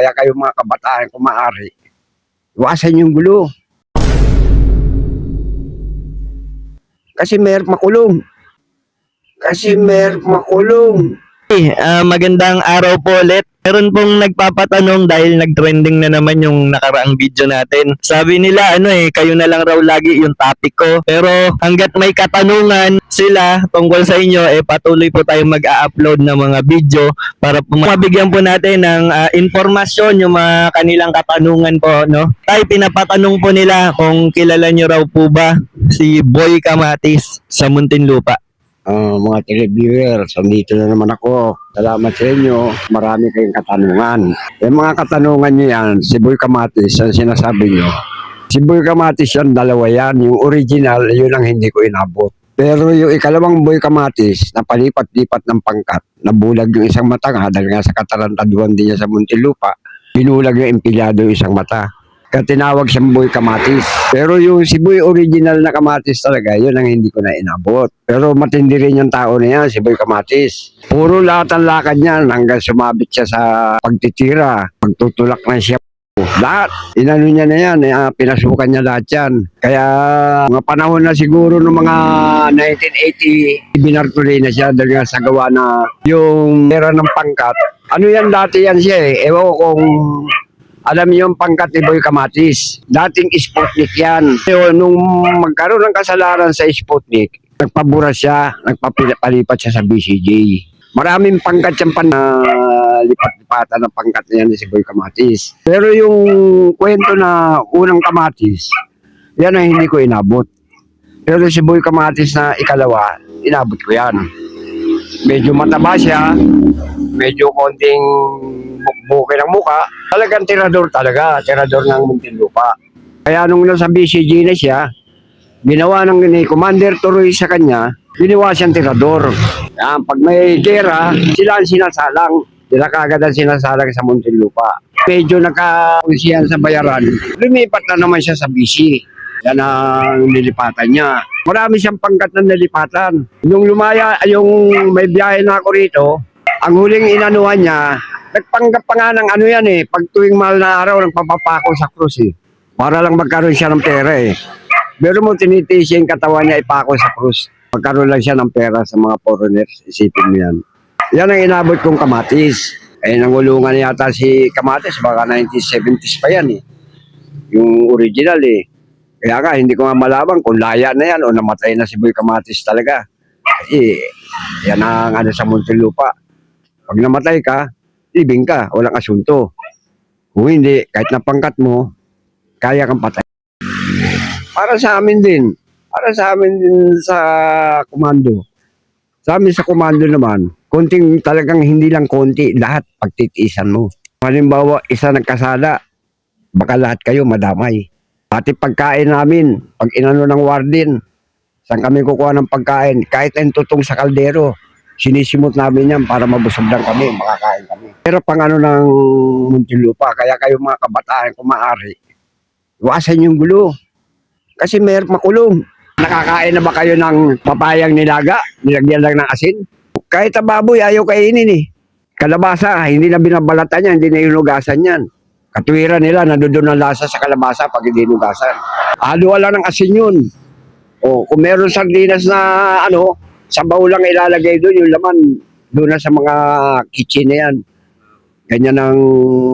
Kaya kayo mga kabataan, kung maaari, iwasan yung gulo. Kasi mer makulong. Kasi mer makulong. Ah, magandang araw po ulit. Meron pong nagpapatanong dahil nag-trending na naman yung nakaraang video natin. Sabi nila ano eh, kayo na lang raw lagi yung topic ko. Pero hanggat may katanungan sila tungkol sa inyo, eh patuloy po tayong mag-a-upload ng mga video para po mabigyan po natin ng ah, informasyon yung mga kanilang katanungan po, no? Tay, pinapatanong po nila kung kilala nyo raw po ba si Boy Kamatis sa Muntinlupa. Ah, mga televiewers, andito na naman ako. Salamat sa inyo. Marami kayong katanungan. Yung mga katanungan niyo yan, si Boy Kamatis, ang sinasabi niyo. Si Boy Kamatis yan, dalawa yan. Yung original, yun ang hindi ko inabot. Pero yung ikalawang Boy Kamatis, napalipat-lipat ng pangkat, nabulag yung isang mata nga dahil nga sa katarantaduan din niya sa Muntinlupa, binulag yung empleyado yung isang mata. Kaya tinawag siyang Kamatis. Pero yung si Boy original na Kamatis talaga, yun ang hindi ko na inabot. Pero matindi rin yung tao na yan, si Boy Kamatis. Puro lahat ang lakad niyan hanggang sumabit siya sa pagtitira, pagtutulak ng siya. Lahat. Inano niya na yan, ah, pinasukan niya lahat yan. Kaya mga panahon na siguro ng mga 1980, binartuloy na siya dahil nga sa gawa na yung pera ng pangkat. Ano yan dati yan siya eh. Ewan ko kung alam niyo yung pangkat ni Boy Kamatis. Dating Sputnik yan. Yun, nung magkaroon ng kasalanan sa Sputnik, nagpabura siya, nagpapalipat siya sa BCJ. Maraming pangkat yan pa na lipat-lipatan ng pangkat na yan ni si Boy Kamatis. Pero yung kwento na unang Kamatis, yan ang hindi ko inabot. Pero si Boy Kamatis na ikalawa, inabot ko yan. Medyo mataba siya, medyo konting bukbukin ng muka. Talagang tirador talaga, tirador ng Muntinlupa. Kaya nung nasa BCG na siya, ginawa ng ni Commander Turoy sa kanya, ginawa siyang tirador. Yan, pag may gera, sila ang sinasalang. Sila kagad ang sinasalang sa Muntinlupa. Medyo nakakunsiyan sa bayaran, lumipat na naman siya sa BC. Yan ang nilipatan niya. Marami siyang pangkat na nilipatan. Nung lumaya, yung may biyahe na ako rito, ang huling inanuhan niya, nagpanggap pa nga ng ano yan eh, pag tuwing mahal na araw, nagpapapako sa krus eh. Para lang magkaroon siya ng pera eh. Pero mo tinitiis yung katawan niya ipako sa krus. Magkaroon lang siya ng pera sa mga foreigners. Isipin mo yan. Yan ang inabot kong kamatis. Eh, nangulungan yata si kamatis, baka 1970s pa yan eh. Yung original eh. Kaya nga, hindi ko nga malaman kung laya na yan o namatay na si Boy Kamatis talaga. Kasi yan ang ano sa Muntinlupa. Pag namatay ka, libing ka, walang asunto. Kung hindi, kahit napangkat mo, kaya kang patay. Para sa amin din. Para sa amin din sa komando. Sa amin sa komando naman, konting talagang hindi lang konti, lahat pagtitiisan mo. Halimbawa, isa nagkasala, baka lahat kayo madamay. Pati pagkain namin, pag inano ng warden, saan kami kukuha ng pagkain, kahit ang tutong sa kaldero, sinisimot namin yan para mabusog lang kami, makakain kami. Pero pang ano ng Muntinlupa, kaya kayo mga kabataan, kung maaari, iwasan yung gulo. Kasi mer makulong. Nakakain na ba kayo ng papayang nilaga? Nilagyan lang ng asin? Kahit baboy, ayaw kainin eh. Kalabasa, hindi na binabalatan yan, hindi na inugasan yan. Katwiran nila, nandoon ang lasa sa kalabasa pag hindi inugasan. Halo lang ng asin yun. O, kung meron sardinas na ano, sa baul lang ilalagay doon, yung laman, doon na sa mga kitchen na yan. Ganyan ang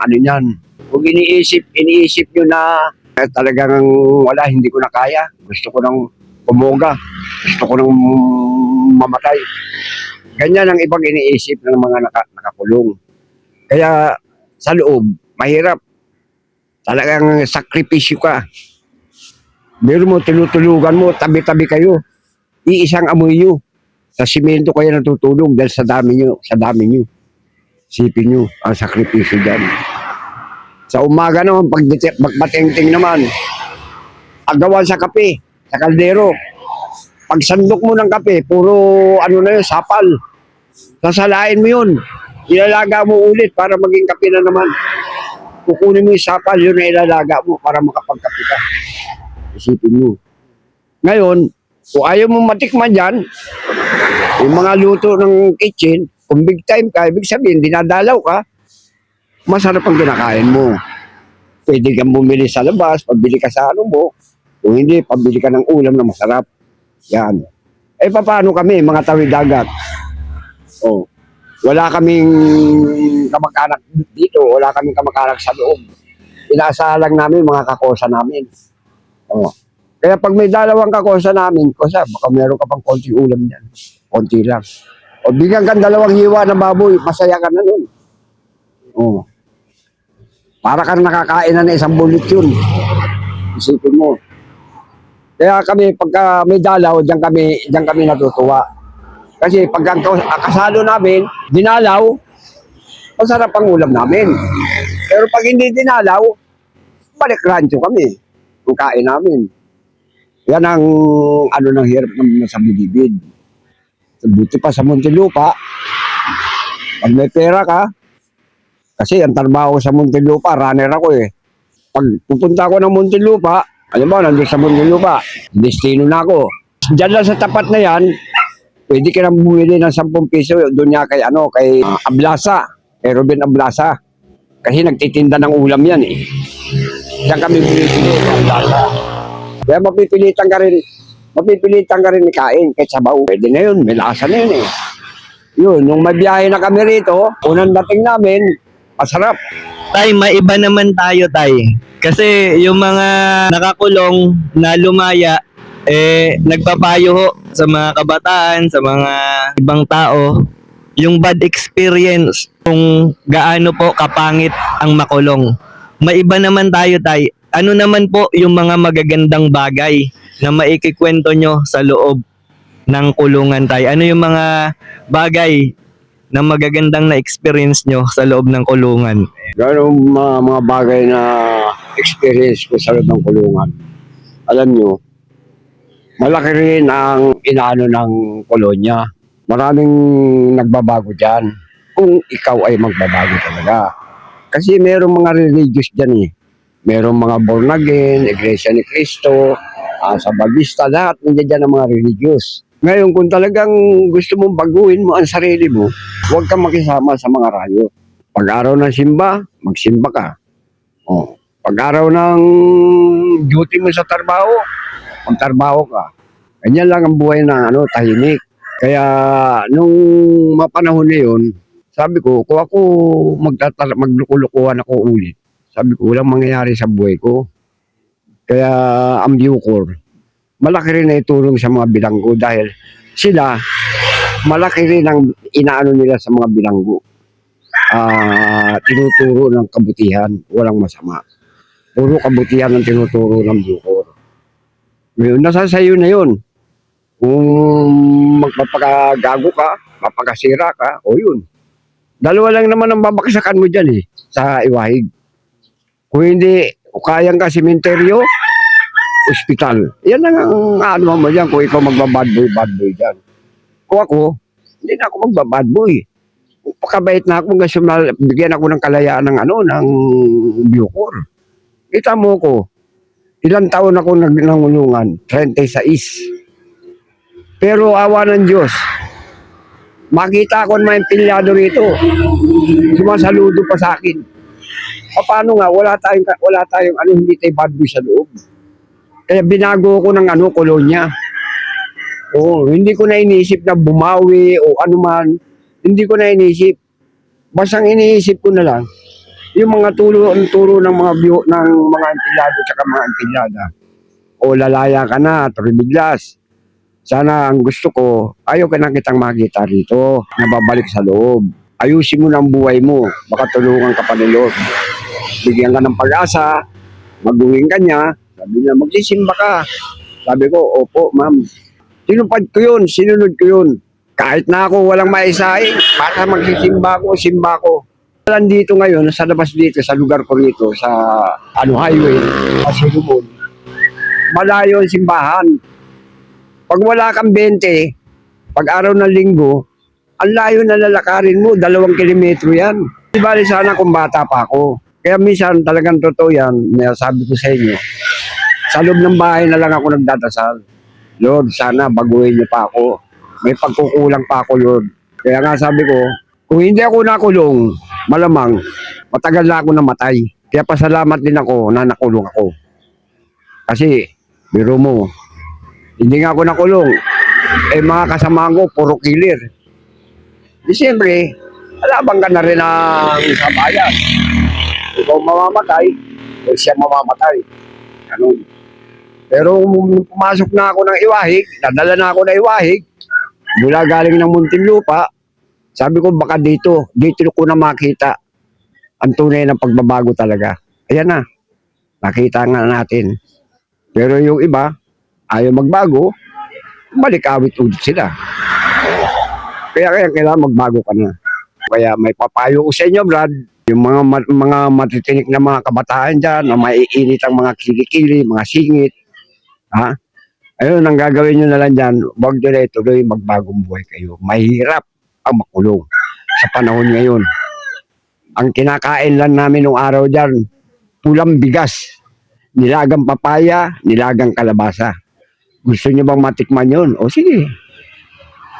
ano yan. Kung iniisip, iniisip nyo na eh, talagang wala, hindi ko na kaya. Gusto ko nang umuga. Gusto ko nang mamatay. Ganyan ang ibang iniisip ng mga naka, nakakulong. Kaya sa loob, mahirap. Talagang sakripisyo ka. Meron mo, tinutulugan mo, tabi-tabi kayo. Iisang amoy nyo. Sa simento kayo natutulog dahil sa dami nyo, sa dami nyo. Sipin nyo, ang sakripisyo dyan. Sa umaga naman, pag magbatingting naman, agawan sa kape, sa kaldero. Pag sandok mo ng kape, puro ano na yun, sapal. Sasalain mo yun. Ilalaga mo ulit para maging kape na naman. Kukunin mo yung sapal, yun na ilalaga mo para makapagkape ka. Isipin mo. Ngayon, kung ayaw mo matikman dyan, yung mga luto ng kitchen, kung big time ka, ibig sabihin, dinadalaw ka, masarap ang kinakain mo. Pwede kang bumili sa labas, pabili ka sa ano mo. Kung hindi, pabili ka ng ulam na masarap. Yan. Eh, paano kami, mga tawid dagat? Oh, wala kaming kamag-anak dito, wala kaming kamag-anak sa loob. Inaasahan lang namin mga kakosa namin. Oh. Kaya pag may dalawang kakosa namin, kosa, baka meron ka pang konti ulam yan. Konti lang. O bigyan kang dalawang hiwa na baboy, masaya ka na nun. Oh. Para kang nakakain na ng isang bulit yun. Isipin mo. Kaya kami, pagka may dalaw, diyan kami, diyan kami natutuwa. Kasi pag ang kasalo namin, dinalaw, masarap ang ulam namin. Pero pag hindi dinalaw, balik rancho kami. Ang kain namin. Yan ang ano ng hirap ng sa bilibid. Buti pa sa Muntinlupa, pag may pera ka, kasi ang trabaho sa Muntinlupa, runner ako eh. Pag pupunta ako ng Muntinlupa, alam mo, nandun sa Muntinlupa, destino na ako. Diyan lang sa tapat na yan, pwede ka nang bumili ng 10 piso doon niya kay ano, kay Ablasa, kay Ruben Ablasa. Kasi nagtitinda ng ulam yan eh. Diyan kami bumibili ng Ablasa. Kaya mapipilitan ka rin, mapipilitan ka rin ikain kahit sabaw. Pwede na yun, may lasa na yun eh. Yun, nung mabiyahe na kami rito, unang dating namin, masarap. Tay, maiba naman tayo, tay. Kasi yung mga nakakulong na lumaya, eh, nagpapayo ho sa mga kabataan, sa mga ibang tao, yung bad experience kung gaano po kapangit ang makulong. Maiba naman tayo, tay. Ano naman po yung mga magagandang bagay na maikikwento nyo sa loob ng kulungan, tay? Ano yung mga bagay na magagandang na experience nyo sa loob ng kulungan? Gano'ng mga, mga bagay na experience ko sa loob ng kulungan. Alam nyo, malaki rin ang inaano ng kolonya. Maraming nagbabago dyan. Kung ikaw ay magbabago talaga. Kasi merong mga religious dyan eh. Merong mga born again, Iglesia ni Cristo, uh, sa Babista, lahat nandiyan dyan ang mga religious. Ngayon, kung talagang gusto mong baguhin mo ang sarili mo, huwag kang makisama sa mga rayo. Pag araw ng simba, magsimba ka. Oh. Pag araw ng duty mo sa trabaho, magtrabaho ka. Ganyan lang ang buhay na ano, tahimik. Kaya nung mapanahon na yun, sabi ko, kung ako maglukulukuhan ako ulit, sabi ko, walang mangyayari sa buhay ko. Kaya ang Bucor, malaki rin na itulong sa mga bilanggo dahil sila, malaki rin ang inaano nila sa mga bilanggo ah tinuturo ng kabutihan, walang masama. Puro kabutihan ang tinuturo ng Bucor. Ngayon, nasa sayo na yun. Kung magpapakagago ka, papakasira ka, o yun. Dalawa lang naman ang babaksakan mo dyan eh, sa iwahig. Kung hindi, kayang ka simenteryo, ospital. Yan lang ang ano mo dyan kung ikaw magbabad boy, bad boy dyan. Kung ako, hindi na ako magbabad boy pakabait na ako na bigyan ako ng kalayaan ng ano ng Bucor. Kita mo ko, ilang taon ako nag nangulungan, 36. Pero awa ng Diyos, makita ko ng mga empleyado rito, sumasaludo pa sa akin. Pa- Paano nga, wala tayong, wala tayong ano, hindi tayo bad boy sa loob. Kaya binago ko ng ano, kolonya. Oo, hindi ko na inisip na bumawi o ano man. Hindi ko na inisip. Basta iniisip ko na lang, yung mga turo, turo ng mga bio, ng mga empleyado at mga empleyada. O lalaya ka na, tribiglas. Sana ang gusto ko, ayaw ka na kitang makita rito, nababalik sa loob. Ayusin mo ng buhay mo, baka tulungan ka pa ni Lord. Bigyan ka ng pag-asa, maguwing ka niya, sabi niya, magsisimba ka. Sabi ko, opo, ma'am. Sinupad ko yun, sinunod ko yun. Kahit na ako walang maisahin, basta magsisimba ko, simba ko. Nandito ngayon, sa labas dito, sa lugar ko rito, sa ano highway, sa Solomon. Malayo ang simbahan. Pag wala kang 20, pag araw ng linggo, ang layo na lalakarin mo, dalawang kilometro yan. Di bali sana kung bata pa ako. Kaya minsan talagang totoo yan, na sabi ko sa inyo, sa loob ng bahay na lang ako nagdadasal. Lord, sana baguhin niyo pa ako. May pagkukulang pa ako, Lord. Kaya nga sabi ko, kung hindi ako nakulong, malamang, matagal na ako namatay. Kaya pasalamat din ako na nakulong ako. Kasi, biro mo, hindi nga ako nakulong. Eh, mga kasama ko, puro killer. Di siyempre, alabang ka na rin ang sa bayan. Ikaw mamamatay, o siya mamamatay. Ganun. Pero nung pumasok na ako ng iwahig, nadala na ako ng iwahig, mula galing ng Muntinlupa, sabi ko baka dito, dito ko na makita ang tunay ng pagbabago talaga. Ayan na, nakita nga natin. Pero yung iba, ayaw magbago, balik awit ulit sila. Kaya kaya kailangan magbago ka na. Kaya may papayo ko sa inyo, Brad, yung mga mga matitinik na mga kabataan dyan, na maiinit ang mga kilikili, mga singit, ha? Ayun, ang gagawin nyo na lang dyan, huwag dire-tuloy magbagong buhay kayo. Mahirap ang makulong sa panahon ngayon. Ang kinakain lang namin nung araw dyan, pulang bigas, nilagang papaya, nilagang kalabasa. Gusto nyo bang matikman yun? O sige,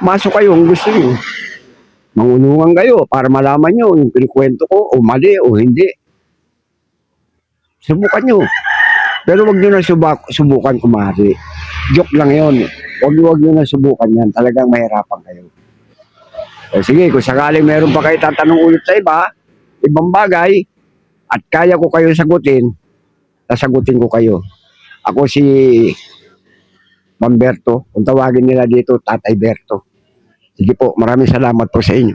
masok kayo kung gusto nyo. Mangulungan kayo para malaman nyo yung pinikwento ko o mali o hindi. Subukan nyo. Pero wag nyo na subak, subukan kumari. Joke lang yon. Wag, wag nyo na subukan yan. Talagang mahirapan kayo. O sige, kung sakaling meron pa kayo tatanong ulit sa iba, ibang bagay, at kaya ko kayo sagutin, sasagutin ko kayo. Ako si Bamberto, kung tawagin nila dito, Tatay Berto. Sige po, maraming salamat po sa inyo.